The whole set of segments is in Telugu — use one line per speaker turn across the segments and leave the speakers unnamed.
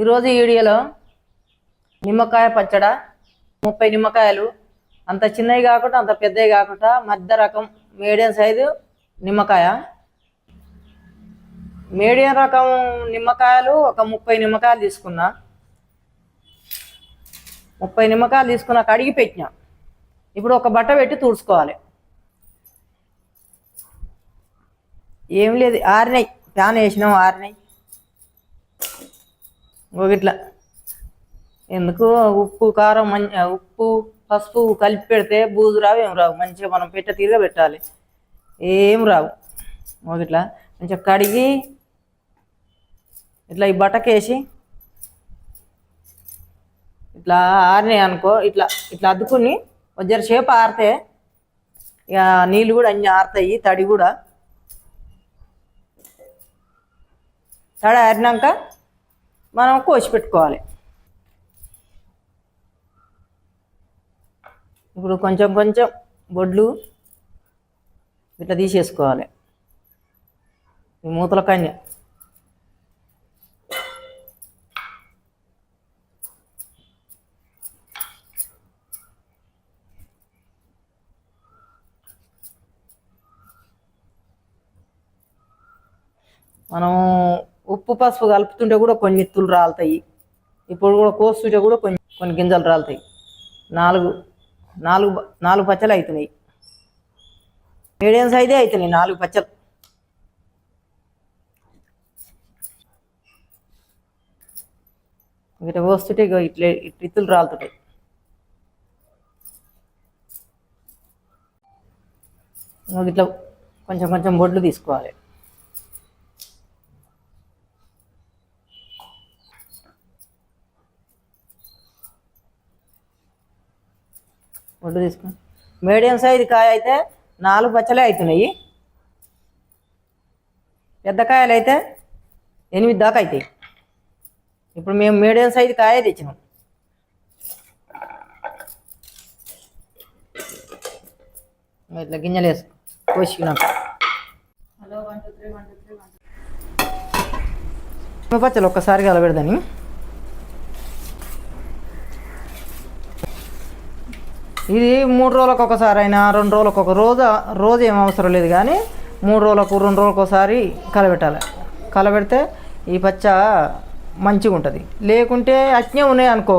ఈరోజు ఈ వీడియోలో నిమ్మకాయ పచ్చడ ముప్పై నిమ్మకాయలు అంత చిన్నవి కాకుండా అంత పెద్దవి కాకుండా మధ్య రకం మీడియం సైజు నిమ్మకాయ. మీడియం రకం నిమ్మకాయలు ఒక ముప్పై నిమ్మకాయలు తీసుకున్నా. ముప్పై నిమ్మకాయలు తీసుకున్నా కడిగి పెట్టినా. ఇప్పుడు ఒక బట్ట పెట్టి తుడుచుకోవాలి. ఏం లేదు ఆరినాయి ప్యాన్ వేసినాం ఆరినాయి ఒకట్లా ఎందుకు? ఉప్పు కారం మంచి ఉప్పు పసుపు కలిపి పెడితే బూజు రావు ఏం రావు. మంచిగా మనం పెట్ట తీరుగా పెట్టాలి. ఏం రావు. ఒకట్లా మంచిగా కడిగి ఇట్లా ఈ బట్టకేసి ఇట్లా ఆరినాయి అనుకో ఇట్లా ఇట్లా అద్దుకుని జర సేపు ఆరితే ఇక నీళ్ళు కూడా అన్నీ ఆరుతాయి తడి కూడా. తడి ఆరినాక మనం కోసి పెట్టుకోవాలి. ఇప్పుడు కొంచెం కొంచెం బొడ్లు ఇట్లా తీసేసుకోవాలి. ఈ మూతల కన్య మనం ఉప్పు పసుపు కలుపుతుంటే కూడా కొన్ని ఎత్తులు రాలుతాయి. ఇప్పుడు కూడా కోస్తుంటే కూడా కొన్ని కొన్ని గింజలు రాలుతాయి. నాలుగు నాలుగు నాలుగు పచ్చలు అవుతున్నాయి మీడియం సైజే అవుతున్నాయి నాలుగు పచ్చలు ఇట్లా కోస్తుంటే ఇట్లా ఇట్లా ఇత్తులు రాలుతుంటాయి. ఇట్లా కొంచెం కొంచెం బొడ్లు తీసుకోవాలి. ఒడ్డు తీసుకో మీడియం సైజు కాయ అయితే నాలుగు పచ్చలే అవుతున్నాయి. పెద్ద కాయలు అయితే ఎనిమిది దాకా అవుతాయి. ఇప్పుడు మేము మీడియం సైజు కాయ తెచ్చినాం. ఇట్లా గింజలు వేసుకో కోసుకున్నాం. పచ్చలు ఒక్కసారి కలబెడదని ఇది మూడు రోజులకు ఒకసారి అయినా రెండు రోజులకు ఒక రోజు రోజు ఏం అవసరం లేదు కానీ మూడు రోజులకు రెండు రోజులకు ఒకసారి కలబెట్టాలి. కలబెడితే ఈ పచ్చ మంచిగా ఉంటుంది. లేకుంటే అట్నే ఉన్నాయి అనుకో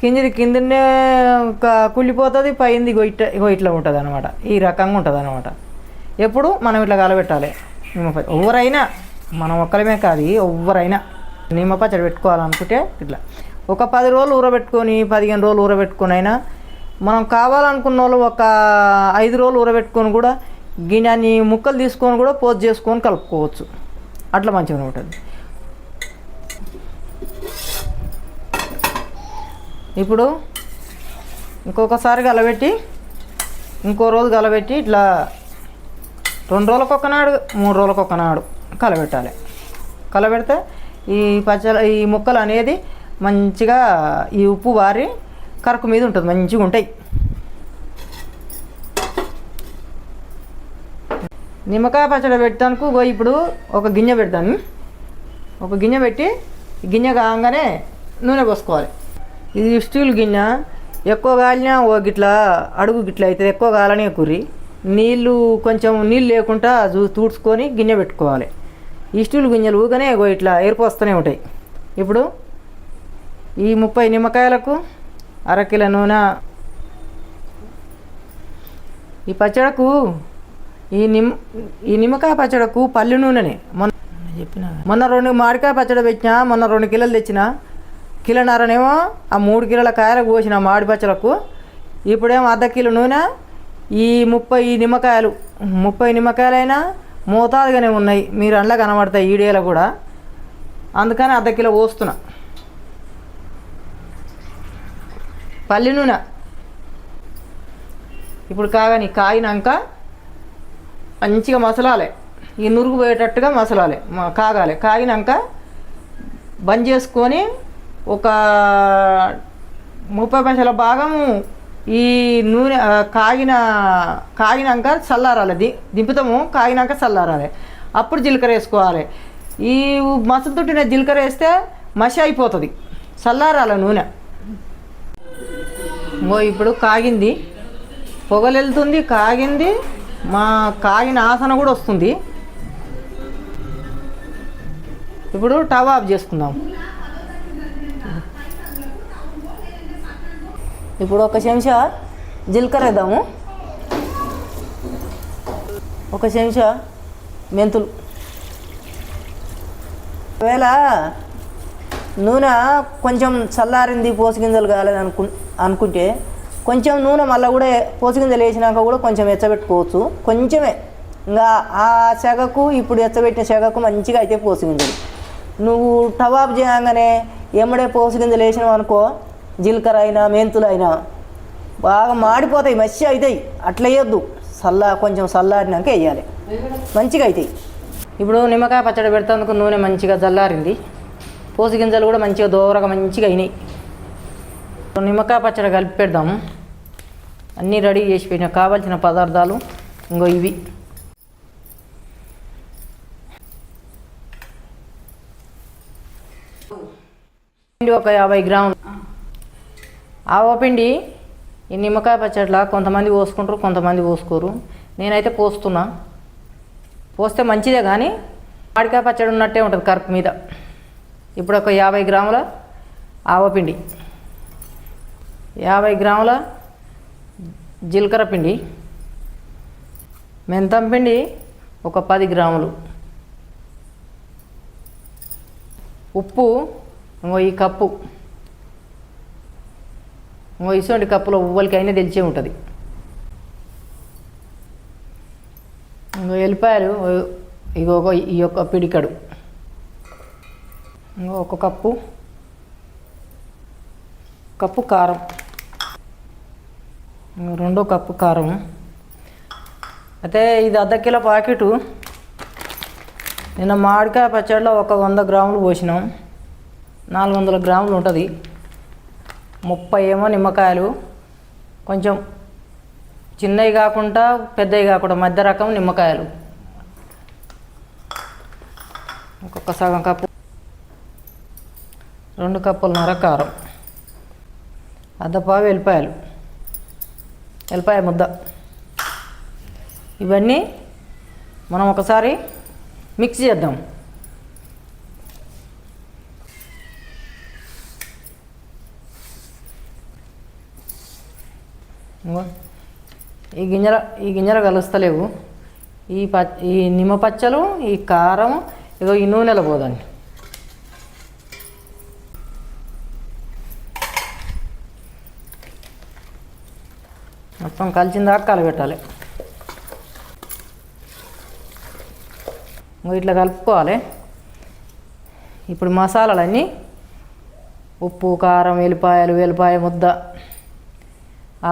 కిందిది కిందనే కుళ్ళిపోతుంది పైంది ఇగో ఇట్లా ఇగో ఇట్లా ఉంటుంది అనమాట ఈ రకంగా ఉంటుంది అనమాట ఎప్పుడు మనం ఇట్లా కలబెట్టాలి. నిమ్మ ఎవరైనా మనం ఒక్కరమే కాదు ఎవరైనా నిమ్మ పచ్చడి పెట్టుకోవాలనుకుంటే ఇట్లా. ఒక పది రోజులు ఊరబెట్టుకొని పదిహేను రోజులు ఊరబెట్టుకొని అయినా మనం కావాలనుకున్న వాళ్ళు ఒక ఐదు రోజులు ఊరబెట్టుకొని కూడా గిన్నెని ముక్కలు తీసుకొని కూడా పోజ్ చేసుకొని కలుపుకోవచ్చు. అట్లా మంచిగా ఉంటుంది. ఇప్పుడు ఇంకొకసారి గలబెట్టి ఇంకో రోజు గలబెట్టి ఇట్లా రెండు రోజులకు ఒకనాడు మూడు రోజులకు ఒకనాడు కలబెట్టాలి. కలబెడితే ఈ పచ్చ ఈ ముక్కలు అనేది మంచిగా ఈ ఉప్పు వారి కరకు మీద ఉంటుంది మంచిగా ఉంటాయి. నిమ్మకాయ పచ్చడి పెట్టడానికి ఇప్పుడు ఒక గిన్నె పెడతాను. ఒక గిన్నె పెట్టి గిన్నె కాగానే నూనె పోసుకోవాలి. ఇది స్టీల్ గిన్నె ఎక్కువ కాలినా ఓ గిట్లా అడుగు గిట్ల అవుతుంది ఎక్కువ కాలనే కుర్రి. నీళ్ళు కొంచెం నీళ్ళు లేకుండా చూ తూడ్చుకొని గిన్నె పెట్టుకోవాలి. ఈ స్టీల్ గిన్నెలు ఊగనే ఇట్లా ఏర్పోస్తూనే ఉంటాయి. ఇప్పుడు ఈ ముప్పై నిమ్మకాయలకు అరకిల నూనె. ఈ పచ్చడకు ఈ నిమ్ ఈ నిమ్మకాయ పచ్చడకు పల్లి నూనెనే. మొన్న చెప్పిన. మొన్న రెండు మామిడికాయ పచ్చడి పెట్టినా మొన్న రెండు కిలోలు తెచ్చిన. కిలోన్నరనేమో ఆ మూడు కిలోల కాయలకు పోసిన మామిడి పచ్చలకు ఇప్పుడేమో అర్ధ కిలో నూనె. ఈ ముప్పై నిమ్మకాయలు ముప్పై నిమ్మకాయలైనా మోతాదుగానే ఉన్నాయి. మీరు అండ్ల కనబడతాయి ఈడియాలో కూడా. అందుకని అర్ధ కిలో పోస్తున్నా. పల్లి నూనె. ఇప్పుడు కాగాని కాగినాక మంచిగా మసలాలి. ఈ నురుగు పోయేటట్టుగా మసలాలి కాగాలి. కాగినాక బంద్ చేసుకొని ఒక ముప్పై పైసల భాగము ఈ నూనె కాగిన కాగినాక చల్లారాలి. ది దింపుతాము కాగినాక చల్లారాలి. అప్పుడు జీలకర్ర వేసుకోవాలి. ఈ మసలు తుట్టిన జీలకర్ర వేస్తే మసి అయిపోతుంది. చల్లారాల నూనె. ఓ ఇప్పుడు కాగింది. పొగలు వెళ్తుంది కాగింది. మా కాగిన ఆసన కూడా వస్తుంది. ఇప్పుడు టవ్ ఆఫ్ చేసుకుందాం. ఇప్పుడు ఒక చెంచా జీలకర్ర వేద్దాము. ఒక చెంచా మెంతులు. ఒకవేళ నూనె కొంచెం చల్లారింది పోసిగింజలు గింజలు కాలేదనుకు అనుకుంటే కొంచెం నూనె మళ్ళీ కూడా పోసిగింజలు వేసినాక కూడా కొంచెం ఎచ్చబెట్టుకోవచ్చు. కొంచెమే. ఇంకా ఆ సెగకు ఇప్పుడు ఎచ్చబెట్టిన సెగకు మంచిగా అయితే పోసుగింజలు నువ్వు టవాబ్ చేయగానే ఎమ్మడే పోసుగింజలు వేసినావు అనుకో జీలకర్ర అయినా మెంతులు అయినా బాగా మాడిపోతాయి మసి అవుతాయి. అట్లా వేయొద్దు. చల్ల కొంచెం చల్లారినాక వేయాలి. మంచిగా అవుతాయి. ఇప్పుడు నిమ్మకాయ పచ్చడి పెడతాను నూనె మంచిగా చల్లారింది పోసు గింజలు కూడా మంచిగా దూరగా మంచిగా అయినాయి. నిమ్మకాయ పచ్చడి కలిపి పెడదాము అన్నీ రెడీ చేసి పెట్టిన. కావాల్సిన పదార్థాలు ఇంకో ఇవి. ఒక యాభై గ్రాములు. ఆవపిండి ఈ నిమ్మకాయ పచ్చడిలా కొంతమంది పోసుకుంటారు కొంతమంది పోసుకోరు. నేనైతే పోస్తున్నా. పోస్తే మంచిదే కానీ మామిడికాయ పచ్చడి ఉన్నట్టే ఉంటుంది కరుపు మీద. ఇప్పుడు ఒక యాభై గ్రాముల ఆవపిండి యాభై గ్రాముల జీలకర్ర పిండి మెంతం పిండి ఒక పది గ్రాములు. ఉప్పు ఇంకో ఈ కప్పు. ఇంకో ఇటువంటి కప్పులో ఉవ్వలకైనా అయినా తెలిసే ఉంటుంది. ఇంకో ఎల్లిపాయలు ఇగో ఒక ఈ యొక్క పిడికడు. ఇంకో ఒక కప్పు కప్పు కారం. రెండో కప్పు కారం. అయితే ఇది అర్ధ కిలో ప్యాకెటు. నిన్న మామిడికాయ పచ్చడిలో ఒక వంద గ్రాములు పోసినాం. నాలుగు వందల గ్రాములు ఉంటుంది. ముప్పై ఏమో నిమ్మకాయలు. కొంచెం చిన్నవి కాకుండా పెద్దవి కాకుండా మధ్య రకం నిమ్మకాయలు. ఒక్కొక్క సగం కప్పు. రెండు కప్పులన్నర కారం. అద్దపావు వెల్లిపాయలు. వెల్లిపాయ ముద్ద. ఇవన్నీ మనం ఒకసారి మిక్స్ చేద్దాం. ఈ గింజల ఈ గింజలు కలుస్తలేవు. ఈ ప ఈ నిమ్మ పచ్చలు ఈ కారం ఇగో ఈ నూనెల పోదండి. మొత్తం కలిసిన దాకా కలబెట్టాలి. ఇంకో ఇట్లా కలుపుకోవాలి. ఇప్పుడు మసాలాలన్నీ ఉప్పు కారం వెల్లిపాయలు వెల్లిపాయ ముద్ద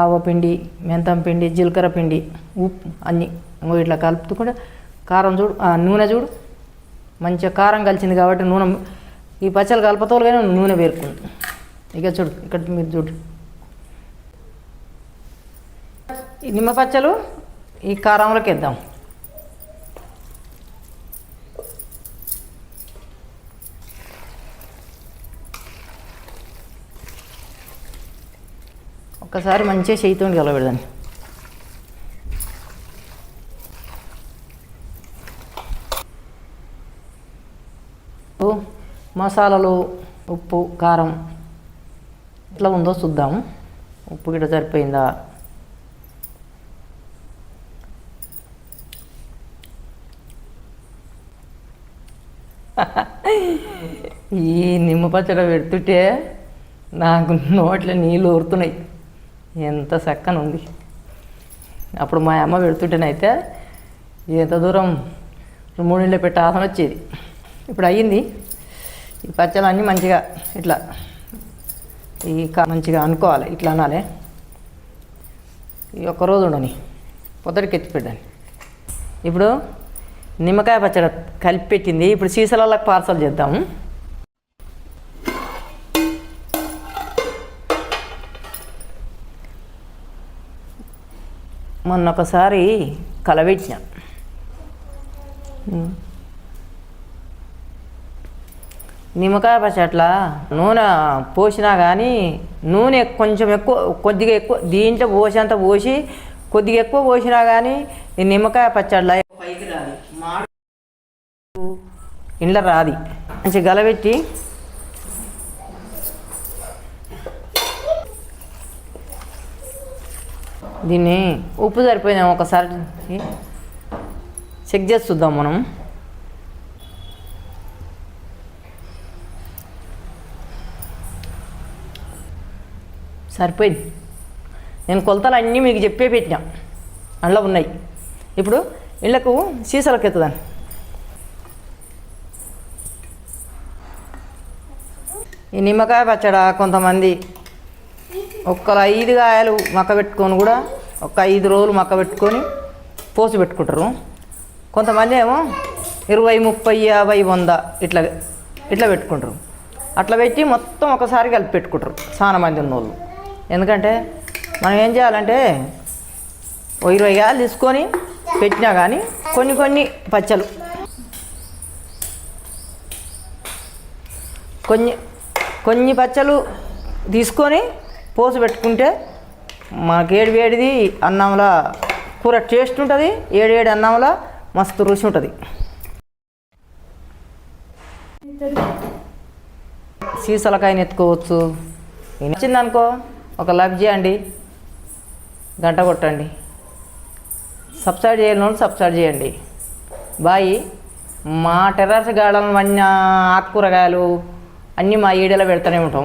ఆవపిండి మెంతం పిండి జీలకర్ర పిండి ఉప్పు అన్నీ ఇంకో ఇట్లా కలుపుకుంటే కారం చూడు నూనె చూడు. మంచిగా కారం కలిసింది కాబట్టి నూనె ఈ పచ్చలు కలపతోలుగానే నూనె పేరుకుంది ఇక చూడు ఇక్కడ మీరు చూడు. ఈ నిమ్మ పచ్చలు ఈ కారంలోకి వేద్దాం. ఒక్కసారి మంచిగా చేయితో కలబెడదాన్ని మసాలాలు ఉప్పు కారం ఎట్లా ఉందో చూద్దాము ఉప్పు గిట్ట సరిపోయిందా? ఈ నిమ్మ పచ్చడి పెడుతుంటే నాకు నోట్లో నీళ్ళు ఊరుతున్నాయి. ఎంత చక్కని ఉంది అప్పుడు మా అమ్మ పెడుతుంటేనైతే ఎంత దూరం మూడిళ్ళే పెట్టి ఆసన వచ్చేది. ఇప్పుడు అయ్యింది. ఈ పచ్చళ్ళు అన్నీ మంచిగా ఇట్లా ఈ మంచిగా అనుకోవాలి. ఇట్లా అనాలి. ఈ ఒక్కరోజు ఉండని. పొద్దుటికి ఎత్తి పెట్టాను ఇప్పుడు నిమ్మకాయ పచ్చడి కలిపి పెట్టింది ఇప్పుడు సీసాలకు పార్సల్ చేద్దాము మొన్న ఒకసారి కలవెట్టిన నిమ్మకాయ పచ్చట్ల నూనె పోసినా కానీ నూనె కొంచెం ఎక్కువ కొద్దిగా ఎక్కువ దీంట్లో పోసేంత పోసి కొద్దిగా ఎక్కువ పోసినా కానీ ఈ నిమ్మకాయ పచ్చట్ల ఇంట్లో రాది. మంచి గలబెట్టి. దీన్ని ఉప్పు సరిపోయిందేమో ఒకసారి చెక్ చేసి చూద్దాం మనం. సరిపోయింది. నేను కొలతలు అన్నీ మీకు చెప్పే పెట్టినా. అందులో ఉన్నాయి. ఇప్పుడు ఇళ్ళకు సీసాలకు ఎత్తుదాన్ని ఈ నిమ్మకాయ పచ్చడ కొంతమంది ఒక్క ఐదు కాయలు మక్క పెట్టుకొని కూడా ఒక ఐదు రోజులు మక్క పెట్టుకొని పోసి పెట్టుకుంటారు. కొంతమంది ఏమో ఇరవై ముప్పై యాభై వంద ఇట్లా ఇట్లా పెట్టుకుంటారు. అట్లా పెట్టి మొత్తం ఒకసారి కలిపి పెట్టుకుంటారు చాలా మంది ఉన్నోళ్ళు. ఎందుకంటే మనం ఏం చేయాలంటే ఓ ఇరవై కాయలు తీసుకొని పెట్టినా కానీ కొన్ని కొన్ని పచ్చలు కొన్ని కొన్ని పచ్చలు తీసుకొని పోసి పెట్టుకుంటే మనకి ఏడు వేడిది అన్నంలో కూర టేస్ట్ ఉంటుంది ఏడు ఏడు అన్నంలా మస్తు రుచి ఉంటుంది. సీసలకాయని ఎత్తుకోవచ్చు నచ్చిందనుకో ఒక లైక్ చేయండి గంట కొట్టండి. సబ్స్క్రైబ్ చేయని సబ్స్క్రైబ్ చేయండి. బాయ్. మా టెర్రస్ గార్డెన్ వన్న ఆకుకూరగాయలు. అన్నీ మా ఏరియాలో పెడుతూనే ఉంటాం.